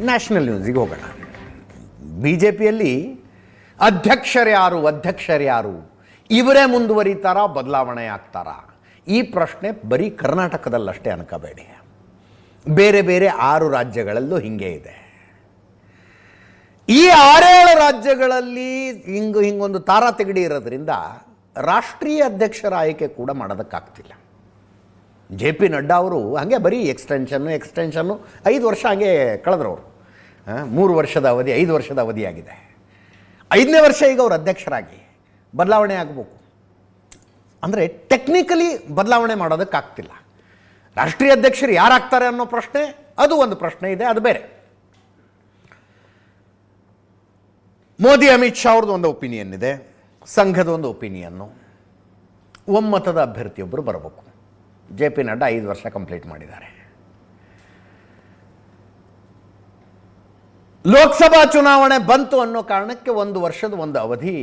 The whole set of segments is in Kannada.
ನ್ಯಾಷನಲ್ ನ್ಯೂಸಿಗೆ ಹೋಗೋಣ. ಬಿ ಜೆ ಪಿಯಲ್ಲಿ ಅಧ್ಯಕ್ಷರ್ಯಾರು ಅಧ್ಯಕ್ಷರ್ಯಾರು ಇವರೇ ಮುಂದುವರಿತಾರಾ ಬದಲಾವಣೆ ಆಗ್ತಾರಾ ಈ ಪ್ರಶ್ನೆ ಬರೀ ಕರ್ನಾಟಕದಲ್ಲಷ್ಟೇ ಅನ್ಕೋಬೇಡಿ. ಬೇರೆ ಬೇರೆ ಆರು ರಾಜ್ಯಗಳಲ್ಲೂ ಹಿಂಗೆ ಇದೆ. ಈ ಆರೇಳು ರಾಜ್ಯಗಳಲ್ಲಿ ಹಿಂಗೆ ಹಿಂಗೊಂದು ತಾರಾತಿಗಡಿ ಇರೋದ್ರಿಂದ ರಾಷ್ಟ್ರೀಯ ಅಧ್ಯಕ್ಷರ ಆಯ್ಕೆ ಕೂಡ ಮಾಡೋದಕ್ಕಾಗ್ತಿಲ್ಲ. ಜೆ ಪಿ ನಡ್ಡಾ ಅವರು ಹಾಗೆ ಬರೀ ಎಕ್ಸ್ಟೆನ್ಷನ್ನು ಎಕ್ಸ್ಟೆನ್ಷನ್ನು ಐದು ವರ್ಷ ಹಾಗೆ ಕಳೆದ್ರು ಅವರು. ಮೂರು ವರ್ಷದ ಅವಧಿ, ಐದು ವರ್ಷದ ಅವಧಿಯಾಗಿದೆ ಐದನೇ ವರ್ಷ ಈಗ ಅವರು ಅಧ್ಯಕ್ಷರಾಗಿ. ಬದಲಾವಣೆ ಆಗಬೇಕು. ಅಂದರೆ ಟೆಕ್ನಿಕಲಿ ಬದಲಾವಣೆ ಮಾಡೋದಕ್ಕಾಗ್ತಿಲ್ಲ. ರಾಷ್ಟ್ರೀಯ ಅಧ್ಯಕ್ಷರು ಯಾರಾಗ್ತಾರೆ ಅನ್ನೋ ಪ್ರಶ್ನೆ, ಅದು ಒಂದು ಪ್ರಶ್ನೆ ಇದೆ, ಅದು ಬೇರೆ. ಮೋದಿ, ಅಮಿತ್ ಶಾ ಅವ್ರದ್ದು ಒಂದು ಒಪಿನಿಯನ್ ಇದೆ. ಸಂಘದ ಒಂದು ಒಪಿನಿಯನ್ನು ಒಮ್ಮತದ ಅಭ್ಯರ್ಥಿಯೊಬ್ಬರು ಬರಬೇಕು. ಜೆ ಪಿ ನಡ್ಡಾ ಐದು ವರ್ಷ ಕಂಪ್ಲೀಟ್ ಮಾಡಿದ್ದಾರೆ. ಲೋಕಸಭಾ ಚುನಾವಣೆ ಬಂತು ಅನ್ನೋ ಕಾರಣಕ್ಕೆ ಒಂದು ವರ್ಷದ ಒಂದು ಅವಧಿ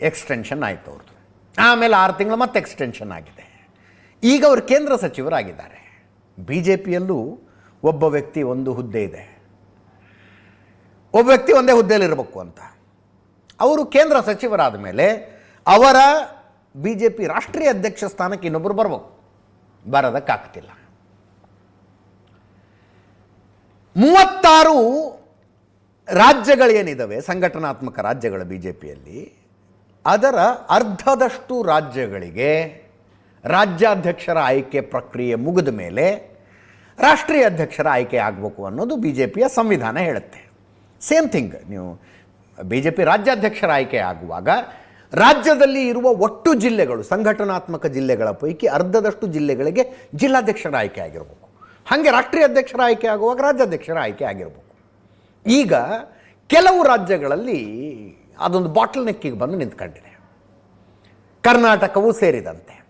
ಎಕ್ಸ್ಟೆನ್ಷನ್ ಆಯಿತು ಅವ್ರದ್ದು ಆಮೇಲೆ ಆರು ತಿಂಗಳು ಮತ್ತೆ ಎಕ್ಸ್ಟೆನ್ಷನ್ ಆಗಿದೆ. ಈಗ ಅವರು ಕೇಂದ್ರ ಸಚಿವರಾಗಿದ್ದಾರೆ. ಬಿ ಜೆ ಪಿಯಲ್ಲೂ ಒಬ್ಬ ವ್ಯಕ್ತಿ ಒಂದು ಹುದ್ದೆ ಇದೆ. ಒಬ್ಬ ವ್ಯಕ್ತಿ ಒಂದೇ ಹುದ್ದೆಯಲ್ಲಿರಬೇಕು ಅಂತ. ಅವರು ಕೇಂದ್ರ ಸಚಿವರಾದ ಮೇಲೆ ಅವರ ಬಿ ಜೆ ಪಿ ರಾಷ್ಟ್ರೀಯ ಅಧ್ಯಕ್ಷ ಸ್ಥಾನಕ್ಕೆ ಇನ್ನೊಬ್ಬರು ಬರಬೇಕು. ಬರೋದಕ್ಕಾಗ್ತಿಲ್ಲ. ಮೂವತ್ತಾರು ರಾಜ್ಯಗಳೇನಿದ್ದಾವೆ ಸಂಘಟನಾತ್ಮಕ ರಾಜ್ಯಗಳು ಬಿ ಜೆ ಪಿಯಲ್ಲಿ ಅದರ ಅರ್ಧದಷ್ಟು ರಾಜ್ಯಗಳಿಗೆ ರಾಜ್ಯಾಧ್ಯಕ್ಷರ ಆಯ್ಕೆ ಪ್ರಕ್ರಿಯೆ ಮುಗಿದ ಮೇಲೆ ರಾಷ್ಟ್ರೀಯ ಅಧ್ಯಕ್ಷರ ಆಯ್ಕೆ ಆಗಬೇಕು ಅನ್ನೋದು ಬಿ ಜೆ ಪಿಯ ಸಂವಿಧಾನ ಹೇಳುತ್ತೆ. ಸೇಮ್ ಥಿಂಗ್, ನೀವು ಬಿ ಜೆ ಪಿ ರಾಜ್ಯಾಧ್ಯಕ್ಷರ ಆಯ್ಕೆ ಆಗುವಾಗ ರಾಜ್ಯದಲ್ಲಿ ಇರುವ ಒಟ್ಟು ಜಿಲ್ಲೆಗಳು, ಸಂಘಟನಾತ್ಮಕ ಜಿಲ್ಲೆಗಳ ಪೈಕಿ ಅರ್ಧದಷ್ಟು ಜಿಲ್ಲೆಗಳಿಗೆ ಜಿಲ್ಲಾಧ್ಯಕ್ಷರ ಆಯ್ಕೆ ಆಗಿರಬೇಕು. ಹಾಗೆ ರಾಷ್ಟ್ರೀಯ ಅಧ್ಯಕ್ಷರ ಆಯ್ಕೆ ಆಗುವಾಗ ರಾಜ್ಯಾಧ್ಯಕ್ಷರ ಆಯ್ಕೆ ಆಗಿರಬೇಕು. ಈಗ ಕೆಲವು ರಾಜ್ಯಗಳಲ್ಲಿ ಅದೊಂದು ಬಾಟಲ್ ನೆಕ್ಕಿಗೆ ಬಂದು ನಿಂತ್ಕೊಂಡಿದೆ. ಕರ್ನಾಟಕವೂ ಸೇರಿದಂತೆ.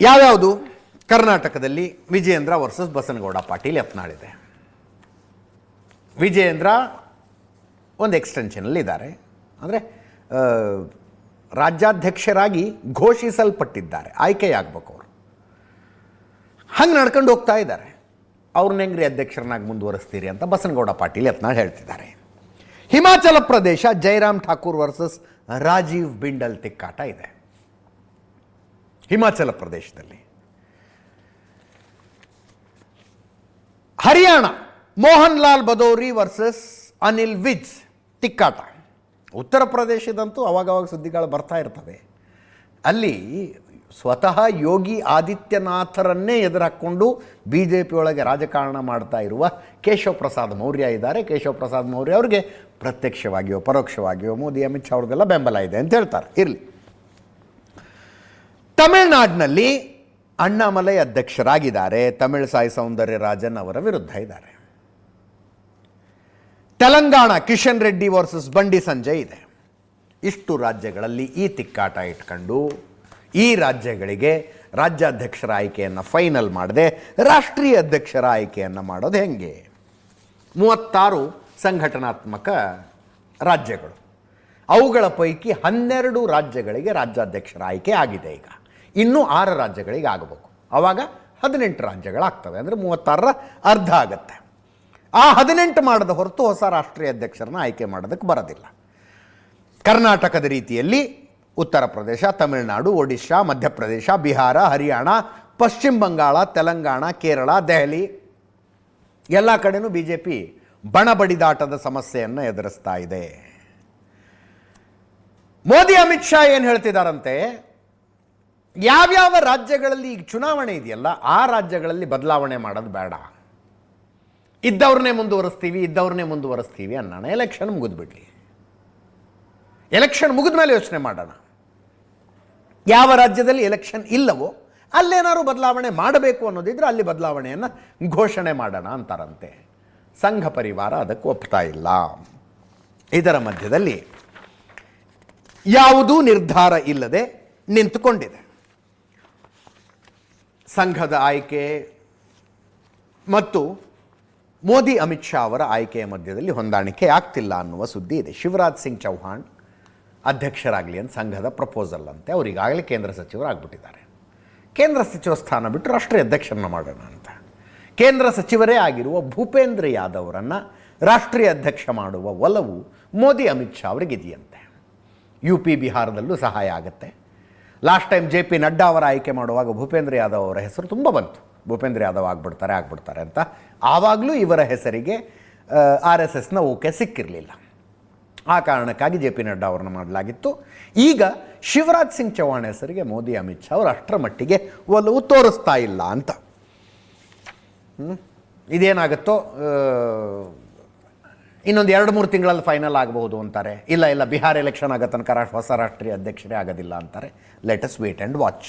ಯಾವ್ಯಾವುದು? ಕರ್ನಾಟಕದಲ್ಲಿ ವಿಜಯೇಂದ್ರ ವರ್ಸಸ್ ಬಸನಗೌಡ ಪಾಟೀಲ್ ಯತ್ನಾಳಿದೆ. ವಿಜಯೇಂದ್ರ ಒಂದು ಎಕ್ಸ್ಟೆನ್ಷನಲ್ಲಿ ಇದ್ದಾರೆ. ಅಂದರೆ ರಾಜ್ಯಾಧ್ಯಕ್ಷರಾಗಿ ಘೋಷಿಸಲ್ಪಟ್ಟಿದ್ದಾರೆ, ಆಯ್ಕೆಯಾಗಬೇಕು ಅವರು. ಹಂಗೆ ನಡ್ಕೊಂಡು ಹೋಗ್ತಾ ಇದ್ದಾರೆ. ಅವ್ರನ್ನ ಹೆಂಗ್ರಿ ಅಧ್ಯಕ್ಷರನ್ನಾಗಿ ಮುಂದುವರಿಸ್ತೀರಿ ಅಂತ ಬಸನಗೌಡ ಪಾಟೀಲ್ ಯತ್ನಾಳ್ ಹೇಳ್ತಿದ್ದಾರೆ. ಹಿಮಾಚಲ ಪ್ರದೇಶ, ಜೈರಾಮ್ ಠಾಕೂರ್ ವರ್ಸಸ್ ರಾಜೀವ್ ಬಿಂಡಲ್ ತಿಕ್ಕಾಟ ಇದೆ. ಹಿಮಾಚಲ ಪ್ರದೇಶದಲ್ಲಿ. ಹರಿಯಾಣ, ಮೋಹನ್ ಲಾಲ್ ಬದೋರಿ ವರ್ಸಸ್ ಅನಿಲ್ ವಿಜ್ ತಿಕ್ಕಾಟ. ಉತ್ತರ ಪ್ರದೇಶದಂತೂ ಅವಾಗವಾಗ ಸುದ್ದಿಗಳು ಬರ್ತಾ ಇರ್ತವೆ. ಅಲ್ಲಿ ಸ್ವತಃ ಯೋಗಿ ಆದಿತ್ಯನಾಥರನ್ನೇ ಎದುರಾಕೊಂಡು ಬಿ ಜೆ ಪಿಯೊಳಗೆ ರಾಜಕಾರಣ ಮಾಡ್ತಾ ಇರುವ ಕೇಶವ ಪ್ರಸಾದ್ ಮೌರ್ಯ ಇದ್ದಾರೆ. ಕೇಶವ ಪ್ರಸಾದ್ ಮೌರ್ಯ ಅವರಿಗೆ ಪ್ರತ್ಯಕ್ಷವಾಗಿಯೋ, ಪರೋಕ್ಷವಾಗಿಯೋ ಮೋದಿ, ಅಮಿತ್ ಶಾ ಅವ್ರಿಗೆಲ್ಲ ಬೆಂಬಲ ಇದೆ ಅಂತ ಹೇಳ್ತಾರೆ. ಇರಲಿ. ತಮಿಳುನಾಡಿನಲ್ಲಿ ಅಣ್ಣಾಮಲೈ ಅಧ್ಯಕ್ಷರಾಗಿದ್ದಾರೆ. ತಮಿಳ್ ಸಾಯಿ ಸೌಂದರ್ಯ ರಾಜನ್ ಅವರ ವಿರುದ್ಧ ಇದ್ದಾರೆ. ತೆಲಂಗಾಣ ಕಿಶನ್ ರೆಡ್ಡಿ ವರ್ಸಸ್ ಬಂಡಿ ಸಂಜಯ್ ಇದೆ. ಇಷ್ಟು ರಾಜ್ಯಗಳಲ್ಲಿ ಈ ತಿಕ್ಕಾಟ ಇಟ್ಕೊಂಡು ಈ ರಾಜ್ಯಗಳಿಗೆ ರಾಜ್ಯಾಧ್ಯಕ್ಷರ ಆಯ್ಕೆಯನ್ನು ಫೈನಲ್ ಮಾಡದೆ ರಾಷ್ಟ್ರೀಯ ಅಧ್ಯಕ್ಷರ ಆಯ್ಕೆಯನ್ನು ಮಾಡೋದು ಹೆಂಗೆ? ಮೂವತ್ತಾರು ಸಂಘಟನಾತ್ಮಕ ರಾಜ್ಯಗಳು. ಅವುಗಳ ಪೈಕಿ ಹನ್ನೆರಡು ರಾಜ್ಯಗಳಿಗೆ ರಾಜ್ಯಾಧ್ಯಕ್ಷರ ಆಯ್ಕೆ ಆಗಿದೆ ಈಗ. ಇನ್ನೂ ಆರು ರಾಜ್ಯಗಳಿಗೆ ಆಗಬೇಕು. ಆವಾಗ ಹದಿನೆಂಟು ರಾಜ್ಯಗಳಾಗ್ತವೆ. ಅಂದರೆ ಮೂವತ್ತಾರರ ಅರ್ಧ ಆಗತ್ತೆ. ಆ ಹದಿನೆಂಟು ಮಾಡದ ಹೊರತು ಹೊಸ ರಾಷ್ಟ್ರೀಯ ಅಧ್ಯಕ್ಷರನ್ನ ಆಯ್ಕೆ ಮಾಡೋದಕ್ಕೆ ಬರೋದಿಲ್ಲ. ಕರ್ನಾಟಕದ ರೀತಿಯಲ್ಲಿ ಉತ್ತರ ಪ್ರದೇಶ, ತಮಿಳುನಾಡು, ಒಡಿಶಾ, ಮಧ್ಯಪ್ರದೇಶ, ಬಿಹಾರ, ಹರಿಯಾಣ, ಪಶ್ಚಿಮ ಬಂಗಾಳ, ತೆಲಂಗಾಣ, ಕೇರಳ, ದೆಹಲಿ ಎಲ್ಲ ಕಡೆನೂ ಬಿ ಜೆ ಪಿ ಬಣಬಡಿದಾಟದ ಸಮಸ್ಯೆಯನ್ನು ಎದುರಿಸ್ತಾ ಇದೆ. ಮೋದಿ, ಅಮಿತ್ ಶಾ ಏನು ಹೇಳ್ತಿದಾರಂತೆ? ಯಾವ್ಯಾವ ರಾಜ್ಯಗಳಲ್ಲಿ ಈಗ ಚುನಾವಣೆ ಇದೆಯಲ್ಲ, ಆ ರಾಜ್ಯಗಳಲ್ಲಿ ಬದಲಾವಣೆ ಮಾಡೋದು ಬೇಡ. ಇದ್ದವ್ರನ್ನೇ ಮುಂದುವರಿಸ್ತೀವಿ ಇದ್ದವ್ರನ್ನೇ ಮುಂದುವರಿಸ್ತೀವಿ ಅನ್ನೋಣ. ಎಲೆಕ್ಷನ್ ಮುಗಿದ್ಬಿಡ್ಲಿ. ಎಲೆಕ್ಷನ್ ಮುಗಿದ ಮೇಲೆ ಯೋಚನೆ ಮಾಡೋಣ. ಯಾವ ರಾಜ್ಯದಲ್ಲಿ ಎಲೆಕ್ಷನ್ ಇಲ್ಲವೋ, ಅಲ್ಲೇನಾದ್ರು ಬದಲಾವಣೆ ಮಾಡಬೇಕು ಅನ್ನೋದಿದ್ರೆ ಅಲ್ಲಿ ಬದಲಾವಣೆಯನ್ನು ಘೋಷಣೆ ಮಾಡೋಣ ಅಂತಾರಂತೆ. ಸಂಘ ಪರಿವಾರ ಅದಕ್ಕೆ ಒಪ್ತಾ ಇಲ್ಲ. ಇದರ ಮಧ್ಯದಲ್ಲಿ ಯಾವುದೂ ನಿರ್ಧಾರ ಇಲ್ಲದೆ ನಿಂತುಕೊಂಡಿದೆ. ಸಂಘದ ಆಯ್ಕೆ ಮತ್ತು ಮೋದಿ ಅಮಿತ್ ಶಾ ಅವರ ಆಯ್ಕೆಯ ಮಧ್ಯದಲ್ಲಿ ಹೊಂದಾಣಿಕೆ ಆಗ್ತಿಲ್ಲ ಅನ್ನುವ ಸುದ್ದಿ ಇದೆ. ಶಿವರಾಜ್ ಸಿಂಗ್ ಚೌಹಾಣ್ ಅಧ್ಯಕ್ಷರಾಗಲಿ ಅಂತ ಸಂಘದ ಪ್ರಪೋಸಲ್ ಅಂತೆ. ಅವರು ಈಗಾಗಲೇ ಕೇಂದ್ರ ಸಚಿವರಾಗ್ಬಿಟ್ಟಿದ್ದಾರೆ ಕೇಂದ್ರ ಸಚಿವ ಸ್ಥಾನ ಬಿಟ್ಟು ರಾಷ್ಟ್ರೀಯ ಅಧ್ಯಕ್ಷರನ್ನ ಮಾಡೋಣ ಅಂತ. ಕೇಂದ್ರ ಸಚಿವರೇ ಆಗಿರುವ ಭೂಪೇಂದ್ರ ಯಾದವ್ರನ್ನು ರಾಷ್ಟ್ರೀಯ ಅಧ್ಯಕ್ಷ ಮಾಡುವ ಒಲವು ಮೋದಿ ಅಮಿತ್ ಶಾ ಅವರಿಗಿದೆಯಂತೆ. ಯು ಪಿ ಬಿಹಾರದಲ್ಲೂ ಸಹಾಯ ಆಗುತ್ತೆ. Last time J P Nadda ಅವರ ಆಯ್ಕೆ ಮಾಡುವಾಗ ಭೂಪೇಂದ್ರ ಯಾದವ್ ಅವರ ಹೆಸರು ತುಂಬ ಬಂತು. ಭೂಪೇಂದ್ರ ಯಾದವ್ ಆಗ್ಬಿಡ್ತಾರೆ ಆಗ್ಬಿಡ್ತಾರೆ ಅಂತ ಆವಾಗಲೂ ಇವರ ಹೆಸರಿಗೆ ಆರ್ ಎಸ್ ಎಸ್ನ ಓಕೆ ಸಿಕ್ಕಿರಲಿಲ್ಲ. ಆ ಕಾರಣಕ್ಕಾಗಿ ಜೆ ಪಿ ನಡ್ಡಾ ಅವ್ರನ್ನ ಮಾಡಲಾಗಿತ್ತು. ಈಗ ಶಿವರಾಜ್ ಸಿಂಗ್ ಚೌಹಾಣ್ ಹೆಸರಿಗೆ ಮೋದಿ, ಅಮಿತ್ ಶಾ ಅವರು ಅಷ್ಟರ ಮಟ್ಟಿಗೆ ಒಲವು ತೋರಿಸ್ತಾ ಇಲ್ಲ ಅಂತ? ಇದೇನಾಗುತ್ತೋ ಇನ್ನೊಂದು ಎರಡು ಮೂರು ತಿಂಗಳಲ್ಲಿ ಫೈನಲ್ ಆಗಬಹುದು ಅಂತಾರೆ. ಇಲ್ಲ ಇಲ್ಲ, ಬಿಹಾರ್ ಎಲೆಕ್ಷನ್ ಆಗೋ ತನಕ ಹೊಸ ರಾಷ್ಟ್ರೀಯ ಅಧ್ಯಕ್ಷರೇ ಆಗೋದಿಲ್ಲ ಅಂತಾರೆ. Let's wait and watch